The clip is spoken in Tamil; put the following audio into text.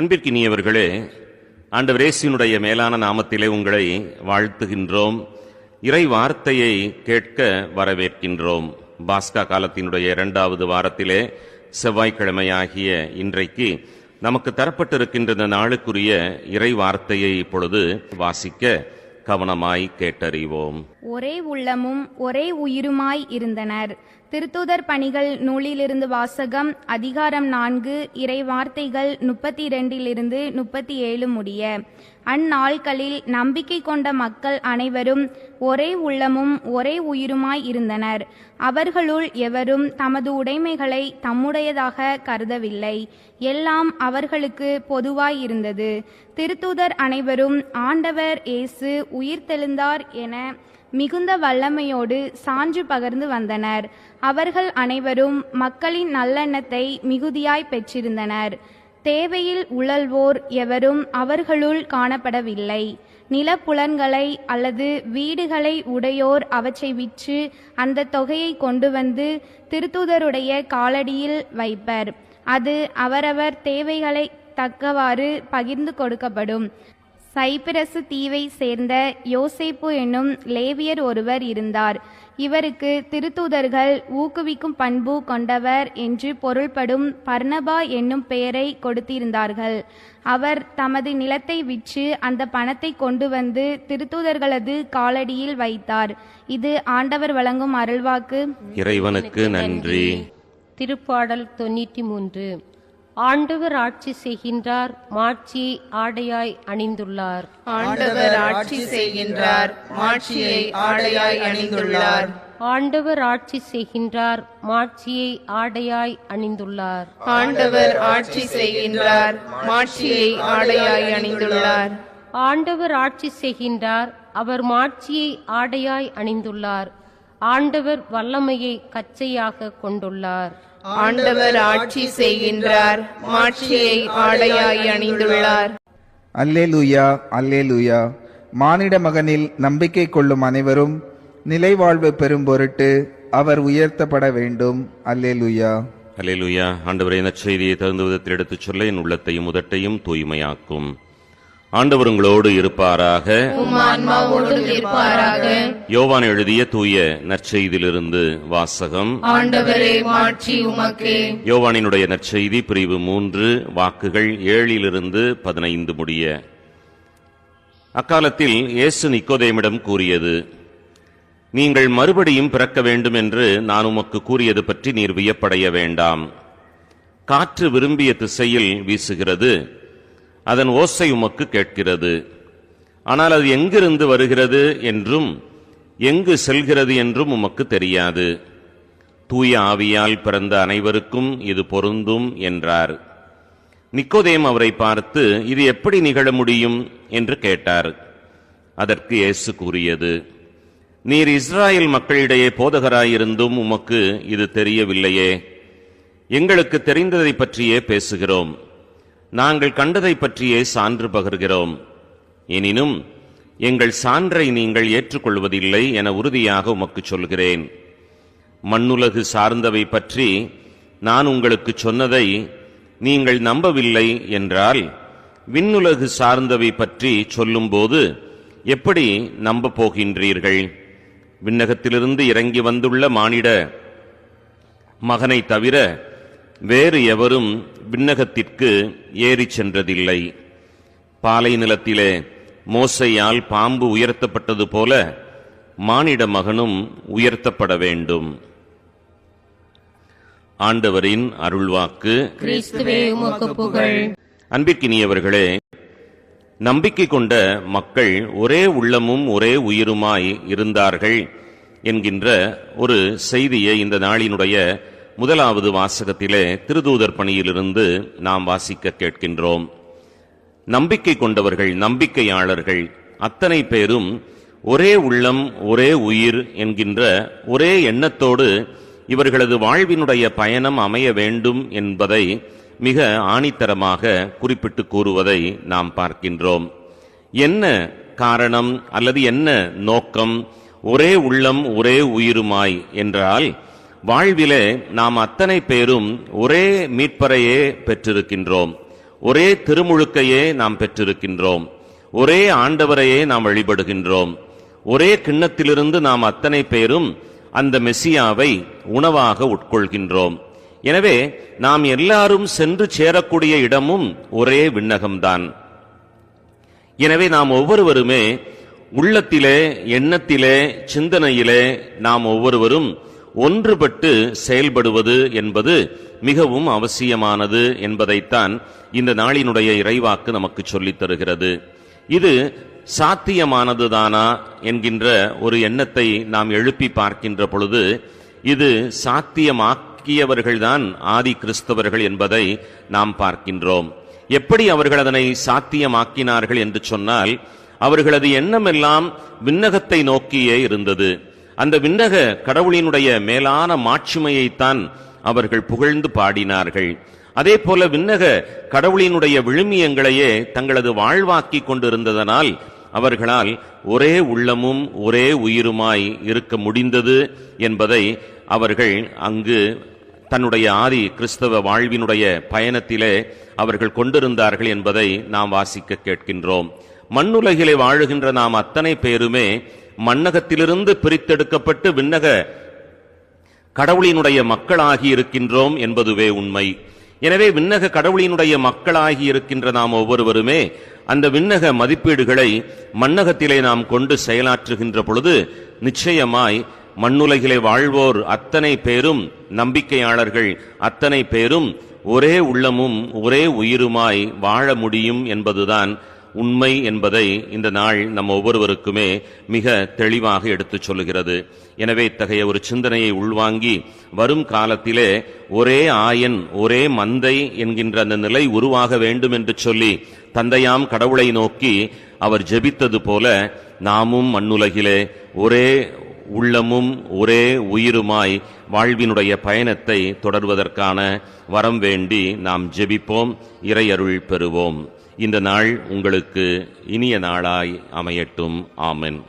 அன்பிற்கினியவர்களே ஆண்டவர் இயேசுனுடைய மேலான நாமத்திலே உங்களை வாழ்த்துகின்றோம். இறை வார்த்தையை கேட்க வரவேற்கின்றோம். பாஸ்கா காலத்தினுடைய இரண்டாவது வாரத்திலே செவ்வாய்க்கிழமையாகிய இன்றைக்கு நமக்கு தரப்பட்டிருக்கின்ற இந்த நாளுக்குரிய இறை வார்த்தையை இப்பொழுது வாசிக்க கவனமாய் கேட்டறிவோம். ஒரே உள்ளமும் ஒரே உயிருமாய் இருந்தனர். திருத்தூதர் பணிகள் நூலிலிருந்து வாசகம் அதிகாரம் நான்கு இறை வார்த்தைகள் முப்பத்தி இரண்டிலிருந்து முப்பத்தி ஏழு முடிய. அந்நாள்களில் நம்பிக்கை கொண்ட மக்கள் அனைவரும் ஒரே உள்ளமும் ஒரே உயிருமாய் இருந்தனர். அவர்களுள் எவரும் தமது உடைமைகளை தம்முடையதாக கருதவில்லை. எல்லாம் அவர்களுக்கு பொதுவாய் இருந்தது. திருத்தூதர் அனைவரும் ஆண்டவர் இயேசு உயிர்த்தெழுந்தார் என மிகுந்த வல்லமையோடு சான்று பகர்ந்து வந்தனர். அவர்கள் அனைவரும் மக்களின் நல்லெண்ணத்தை மிகுதியாய் பெற்றிருந்தனர். தேவையில் உழல்வோர் எவரும் அவர்களுள் காணப்படவில்லை. நிலப்புலன்களை அல்லது வீடுகளை உடையோர் அவற்றை விற்று அந்த தொகையை கொண்டு வந்து திருத்தூதருடைய காலடியில் வைப்பர். அது அவரவர் தேவைகளை தக்கவாறு பகிர்ந்து கொடுக்கப்படும். சைப்பிரசு தீவை சேர்ந்த யோசேப்பு என்னும் லேவியர் ஒருவர் இருந்தார். இவருக்கு திருத்தூதர்கள் ஊக்குவிக்கும் பண்பு கொண்டவர் என்று பொருள்படும் பர்னபா என்னும் பெயரை கொடுத்திருந்தார்கள். அவர் தமது நிலத்தை விற்று அந்த பணத்தை கொண்டு வந்து திருத்தூதர்களது காலடியில் வைத்தார். இது ஆண்டவர் வழங்கும் அருள்வாக்கு. இறைவனுக்கு நன்றி. திருப்பாடல் தொண்ணூற்றி மூன்று. ஆண்டவர் ஆட்சி செய்கின்றார் மாட்சியை ஆடையாய் அணிந்துள்ளார். ஆண்டவர் ஆட்சி செய்கின்றார் மாட்சியை ஆடையாய் அணிந்துள்ளார். ஆண்டவர் ஆட்சி செய்கின்றார் மாட்சியை ஆடையாய் அணிந்துள்ளார். ஆண்டவர் ஆட்சி செய்கின்றார் மாட்சியை ஆடையாய் அணிந்துள்ளார். ஆண்டவர் ஆட்சி செய்கின்றார் அவர் மாட்சியை ஆடையாய் அணிந்துள்ளார். ஆண்டவர் வல்லமையை கச்சையாக கொண்டுள்ளார். ஆண்டவர் ஆட்சி செய்கின்றார் மாட்சியை ஆடையாய் அணிந்துள்ளார். அல்லேலூயா அல்லேலூயா. மானிட மகனில் நம்பிக்கை கொள்ளும் அனைவரும் நிலைவாழ்வு பெறும் பொருட்டு அவர் உயர்த்தப்பட வேண்டும். அல்லேலூயா. அல்லேலூயா. ஆண்டவரே நற்செய்தியை தகுந்த விதத்தில் எடுத்துச் சொல்ல என் உள்ளத்தையும் உதட்டையும் தூய்மையாக்கும். ஆண்டவர் உங்களோடு இருப்பாராக. யோவான் எழுதிய தூய நற்செய்தியிலிருந்து வாசகம். யோவானினுடைய நற்செய்தி பிரிவு மூன்று வாக்குகள் ஏழிலிருந்து பதினைந்து முடிய. அக்காலத்தில் இயேசு நிக்கோதேமிடம் கூறியது நீங்கள் மறுபடியும் பிறக்க வேண்டும் என்று நான் உமக்கு கூறியது பற்றி நீர் வியப்படைய வேண்டாம். காற்று விரும்பிய திசையில் வீசுகிறது. அதன் ஓசை உமக்கு கேட்கிறது. ஆனால் அது எங்கிருந்து வருகிறது என்றும் எங்கு செல்கிறது என்றும் உமக்கு தெரியாது. தூய ஆவியால் பிறந்த அனைவருக்கும் இது பொருந்தும் என்றார். நிக்கோதேம் அவரை பார்த்து இது எப்படி நிகழ முடியும் என்று கேட்டார். அதற்கு இயேசு கூறியது நீர் இஸ்ராயேல் மக்களிடையே போதகராயிருந்தும் உமக்கு இது தெரியவில்லையே. எங்களுக்கு தெரிந்ததை பற்றியே பேசுகிறோம். நாங்கள் கண்டதை பற்றியே சான்று பகர்கிறோம். எனினும் எங்கள் சான்றை நீங்கள் ஏற்றுக்கொள்வதில்லை என உறுதியாக உமக்கு சொல்கிறேன் மண்ணுலகு சார்ந்தவை பற்றி நான் உங்களுக்கு சொன்னதை நீங்கள் நம்பவில்லை என்றால் விண்ணுலகு சார்ந்தவை பற்றி சொல்லும்போது எப்படி நம்ப போகின்றீர்கள்? விண்ணகத்திலிருந்து இறங்கி வந்துள்ள மானிட மகனை தவிர வேறு எவரும் விண்ணகத்திற்கு ஏறிச் சென்றதில்லை. பாலை நிலத்திலே மோசையால் பாம்பு உயர்த்தப்பட்டது போல மானிட மகனும் உயர்த்தப்பட வேண்டும். ஆண்டவரின் அருள்வாக்கு. அன்பிற்கினியவர்களே நம்பிக்கை கொண்ட மக்கள் ஒரே உள்ளமும் ஒரே உயிருமாய் இருந்தார்கள் என்கின்ற ஒரு செய்தியை இந்த நாளினுடைய முதலாவது வாசகத்திலே திருதூதர் பணியிலிருந்து நாம் வாசிக்க கேட்கின்றோம். நம்பிக்கை கொண்டவர்கள் நம்பிக்கையாளர்கள் அத்தனை பேரும் ஒரே உள்ளம் ஒரே உயிர் என்கின்ற ஒரே எண்ணத்தோடு இவர்களது வாழ்வினுடைய பயணம் அமைய வேண்டும் என்பதை மிக ஆணித்தரமாக குறிப்பிட்டு கூறுவதை நாம் பார்க்கின்றோம். என்ன காரணம் அல்லது என்ன நோக்கம்? ஒரே உள்ளம் ஒரே உயிருமாய் என்றால் வாழ்விலே நாம் அத்தனை பேரும் ஒரே மீட்பரையே பெற்றிருக்கின்றோம். ஒரே திருமுழுக்கையே நாம் பெற்றிருக்கின்றோம். ஒரே ஆண்டவரையே நாம் வழிபடுகின்றோம். ஒரே கிண்ணத்திலிருந்து நாம் அத்தனை பேரும் அந்த மெசியாவை உணவாக உட்கொள்கின்றோம். எனவே நாம் எல்லாரும் சென்று சேரக்கூடிய இடமும் ஒரே விண்ணகம்தான். எனவே நாம் ஒவ்வொருவருமே உள்ளத்திலே எண்ணத்திலே சிந்தனையிலே நாம் ஒவ்வொருவரும் ஒன்றுபட்டு செயல்படுவது என்பது மிகவும் அவசியமானது என்பதைத்தான் இந்த நாளினுடைய இறைவாக்கு நமக்கு சொல்லித் தருகிறது. இது சாத்தியமானதுதானா என்கின்ற ஒரு எண்ணத்தை நாம் எழுப்பி பார்க்கின்ற பொழுது இது சாத்தியமாக்கியவர்கள்தான் ஆதி கிறிஸ்தவர்கள் என்பதை நாம் பார்க்கின்றோம். எப்படி அவர்கள் அதனை சாத்தியமாக்கினார்கள் என்று சொன்னால் அவர்களது எண்ணமெல்லாம் விண்ணகத்தை நோக்கியே இருந்தது. அந்த விண்ணக கடவுளினுடைய மேலான மாட்சிமையைத்தான் அவர்கள் புகழ்ந்து பாடினார்கள். அதே போல விண்ணக கடவுளினுடைய விழுமியங்களையே தங்களது வாழ்வாக்கி கொண்டிருந்ததனால் அவர்களால் ஒரே உள்ளமும் ஒரே உயிருமாய் இருக்க முடிந்தது என்பதை அவர்கள் அங்கு தன்னுடைய ஆதி கிறிஸ்தவ வாழ்வினுடைய பயணத்திலே அவர்கள் கொண்டிருந்தார்கள் என்பதை நாம் வாசிக்க கேட்கின்றோம். மண்ணுலகிலே வாழுகின்ற நாம் அத்தனை பேருமே மண்ணகத்திலிருந்து பிரித்தெடுக்கப்பட்டு விண்ணக கடவுளினுடைய மக்களாகி இருக்கின்றோம் என்பதுவே உண்மை. எனவே விண்ணக கடவுளினுடைய மக்களாகி இருக்கின்ற நாம் ஒவ்வொருவருமே அந்த விண்ணக மதிப்பீடுகளை மண்ணகத்திலே நாம் கொண்டு செயலாற்றுகின்ற பொழுது நிச்சயமாய் மண்ணுலகிலே வாழ்வோர் அத்தனை பேரும் நம்பிக்கையாளர்கள் அத்தனை பேரும் ஒரே உள்ளமும் ஒரே உயிருமாய் வாழ முடியும் என்பதுதான் உண்மை என்பதை இந்த நாள் நம் ஒவ்வொருவருக்குமே மிக தெளிவாக எடுத்துச் சொல்லுகிறது. எனவே இத்தகைய ஒரு சிந்தனையை உள்வாங்கி வரும் காலத்திலே ஒரே ஆயன் ஒரே மந்தை என்கின்ற அந்த நிலை உருவாக வேண்டும் என்று சொல்லி தந்தையாம் கடவுளை நோக்கி அவர் ஜெபித்தது போல நாமும் மண்ணுலகிலே ஒரே உள்ளமும் ஒரே உயிருமாய் வாழ்வினுடைய பயணத்தை தொடர்வதற்கான வரம் வேண்டி நாம் ஜெபிப்போம் இறையருள் பெறுவோம். இந்த நாள் உங்களுக்கு இனிய நாளாய் அமையட்டும். ஆமென்.